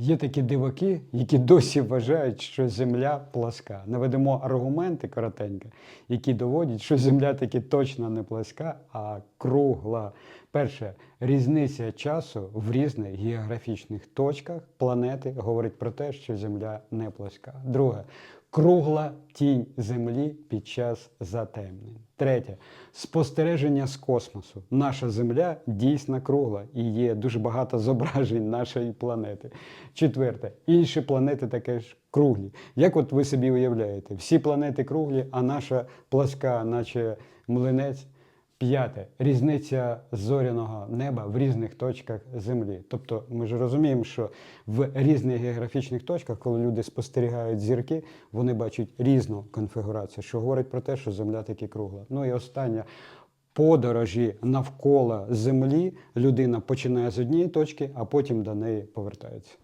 Є такі диваки, які досі вважають, що Земля пласка. Наведемо аргументи коротенько, які доводять, що Земля таки точно не пласка, а кругла. Перше, різниця часу в різних географічних точках планети говорить про те, що Земля не пласка. Друге, кругла тінь Землі під час затемнень. Третє спостереження з космосу. Наша Земля дійсно кругла і є дуже багато зображень нашої планети. Четверте, інші планети таке ж круглі. Як от ви собі уявляєте, всі планети круглі, а наша пласка, наче млинець. П'яте різниця зоряного неба в різних точках Землі. Тобто, ми ж розуміємо, що в різних географічних точках, коли люди спостерігають зірки, вони бачать різну конфігурацію, що говорить про те, що Земля таки кругла. Ну і останнє. Подорожі навколо Землі людина починає з однієї точки, а потім до неї повертається.